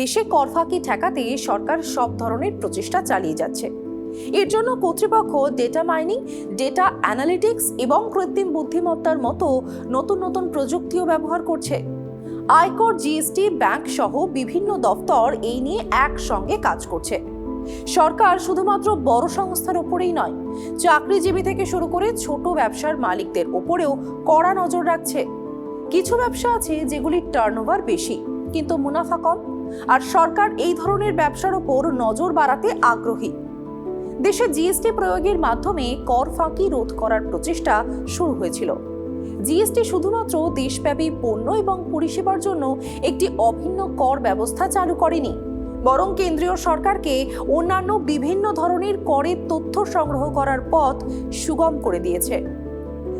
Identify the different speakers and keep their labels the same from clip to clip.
Speaker 1: দেশে কর ফাঁকি ঠেকাতে সরকার সব ধরনের প্রচেষ্টা চালিয়ে যাচ্ছে। এর জন্য কর্তৃপক্ষ ডেটা মাইনিং ডেটা অ্যানালিটিক্স এবং কৃত্রিম বুদ্ধিমত্তার মতো নতুন নতুন প্রযুক্তিও ব্যবহার করছে। আয়কর জিএসটি ব্যাংক সহ বিভিন্ন দফতর এই নিয়ে একসঙ্গে কাজ করছে। সরকার শুধুমাত্র বড় সংস্থার ওপরেই নয়, চাকরিজীবী থেকে শুরু করে ছোট ব্যবসার মালিকদের ওপরেও কড়া নজর রাখছে। কিছু ব্যবসা আছে যেগুলির টার্নওভার বেশি, কিন্তু মুনাফা কম। আর সরকার এই ধরনের ব্যবসার ওপর নজর বাড়াতে আগ্রহী। দেশে জিএসটি প্রয়োগের মাধ্যমে কর ফাঁকি রোধ করার প্রচেষ্টা শুরু হয়েছিল। জিএসটি শুধুমাত্র দেশব্যাপী পণ্য এবং পরিষেবার জন্য একটি অভিন্ন কর ব্যবস্থা চালু করেনি, বরং কেন্দ্রীয় সরকারকে অন্যান্য বিভিন্ন ধরনের করের তথ্য সংগ্রহ করার পথ সুগম করে দিয়েছে।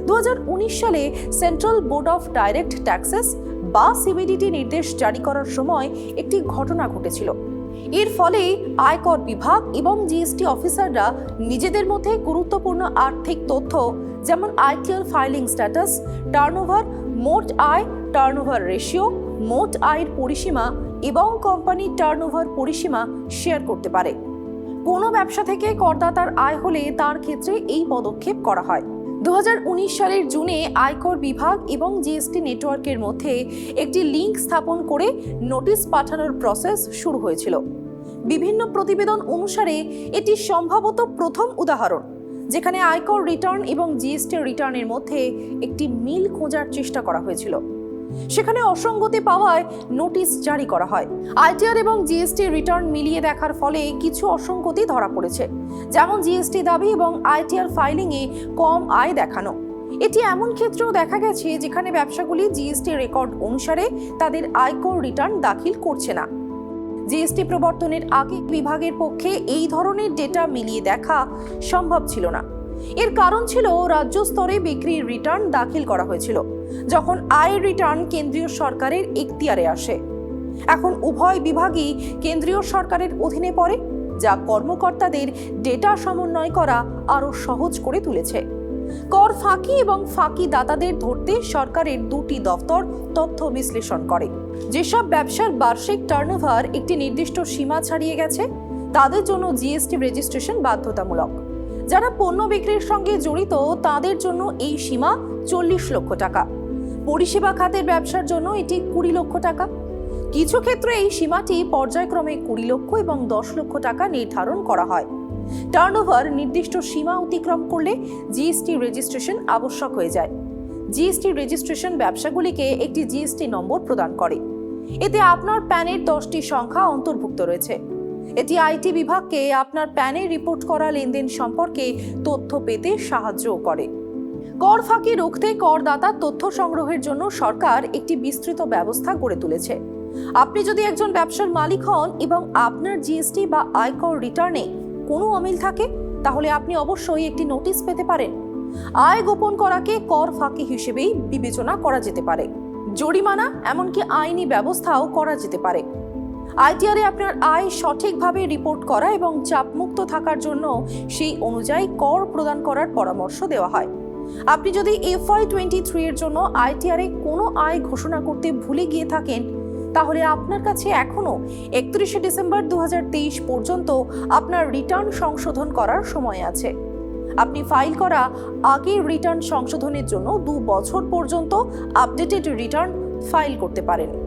Speaker 1: দু হাজার উনিশ সালে central board of direct taxes বা সিবিডিটি নির্দেশ জারি করার সময় একটি ঘটনা ঘটেছিল। এর ফলে আয়কর বিভাগ এবং জিএসটি অফিসাররা নিজেদের মধ্যে গুরুত্বপূর্ণ আর্থিক তথ্য, যেমন আইটিএল ফাইলিং স্ট্যাটাস টার্নওভার মোট আয় টার্নওভার রেশিও মোট আয়ের পরিসীমা এবং কোম্পানির টার্নওভার পরিসীমা শেয়ার করতে পারে। কোনো ব্যবসা থেকে করদাতার আয় হলে তার ক্ষেত্রে এই পদক্ষেপ করা হয়। দু হাজার উনিশ সালের জুনে আয়কর বিভাগ এবং জিএসটি নেটওয়ার্কের মধ্যে একটি লিঙ্ক স্থাপন করে নোটিশ পাঠানোর প্রসেস শুরু হয়েছিল। বিভিন্ন প্রতিবেদন অনুসারে এটি সম্ভবত প্রথম উদাহরণ, যেখানে আয়কর রিটার্ন এবং জিএসটি রিটার্নের মধ্যে একটি মিল খোঁজার চেষ্টা করা হয়েছিল। সেখানে অসঙ্গতি পাওয়ায় নোটিশ জারি করা হয়। আইটিআর এবং জিএসটি রিটার্ন মিলিয়ে দেখার ফলে কিছু অসঙ্গতি ধরা পড়েছে। যেমন জিএসটি দাবি এবং আইটিআর ফাইলিংয়ে কম আয় দেখানো। এটি এমন ক্ষেত্রেও দেখা গেছে যেখানে ব্যবসাগুলি জিএসটি রেকর্ড অনুসারে তাদের আয়কর রিটার্ন দাখিল করছে না। জিএসটি প্রবর্তনের আগে বিভাগের পক্ষে এই ধরনের ডেটা মিলিয়ে দেখা সম্ভব ছিল না। এর কারণ ছিল রাজ্য স্তরে বিক্রির রিটার্ন দাখিল করা হয়েছিল, যখন আয় রিটার্ন কেন্দ্রীয় সরকারের এখতিয়ারে আসে। এখন উভয় বিভাগই কেন্দ্রীয় সরকারের অধীনে পড়ে, যা কর্মকর্তাদের ডেটা সমন্বয় করা আরও সহজ করে তুলেছে। কর ফাঁকি এবং ফাঁকি দাতাদের ধরতে সরকারের দুটি দফতর তথ্য বিশ্লেষণ করে। যেসব ব্যবসার বার্ষিক টার্নওভার একটি নির্দিষ্ট সীমা ছাড়িয়ে গেছে, তাদের জন্য জিএসটি রেজিস্ট্রেশন বাধ্যতামূলক। যারা পণ্য বিক্রির সঙ্গে জড়িত, তাদের জন্য এই সীমা চল্লিশ লক্ষ টাকা। পরিষেবা খাতের ব্যবসার জন্য এটি কুড়ি লক্ষ টাকা। কিছু ক্ষেত্রে এই সীমাটি পর্যায়ক্রমে কুড়ি লক্ষ এবং দশ লক্ষ টাকা নির্ধারণ করা হয়। টার্নওভার নির্দিষ্ট সীমা অতিক্রম করলে জিএসটি রেজিস্ট্রেশন আবশ্যক হয়ে যায়। জিএসটি রেজিস্ট্রেশন ব্যবসাগুলিকে একটি জিএসটি নম্বর প্রদান করে। এতে আপনার প্যানের দশটি সংখ্যা অন্তর্ভুক্ত রয়েছে। এটি আইটি বিভাগকে আপনার প্যানে রিপোর্ট করা লেনদেন সম্পর্কে তথ্য পেতে সাহায্য করে। কর ফাঁকি রুখতে করদাতার তথ্য সংগ্রহের জন্য সরকার একটি বিস্তৃত ব্যবস্থা গড়ে তুলেছে। আপনি যদি একজন ব্যবসার মালিক হন এবং আপনার জিএসটি বা আয়কর রিটার্নে কোনো অমিল থাকে, তাহলে আপনি অবশ্যই একটি নোটিশ পেতে পারেন। আয় গোপন করাকে কর ফাঁকি হিসেবেই বিবেচনা করা যেতে পারে। জরিমানা, এমনকি আইনি ব্যবস্থাও করা যেতে পারে। আইটিআরে আপনার আয় সঠিকভাবে রিপোর্ট করা এবং চাপমুক্ত থাকার জন্য সেই অনুযায়ী কর প্রদান করার পরামর্শ দেওয়া হয়। আপনি যদি এফআই টোয়েন্টি থ্রি এর জন্য আইটিআরে কোনো আয় ঘোষণা করতে ভুলে গিয়ে থাকেন, তাহলে আপনার কাছে এখনও একত্রিশে ডিসেম্বর দু হাজার তেইশ পর্যন্ত আপনার রিটার্ন সংশোধন করার সময় আছে। আপনি ফাইল করা আগের রিটার্ন সংশোধনের জন্য দু বছর পর্যন্ত আপডেটেড রিটার্ন ফাইল করতে পারেন।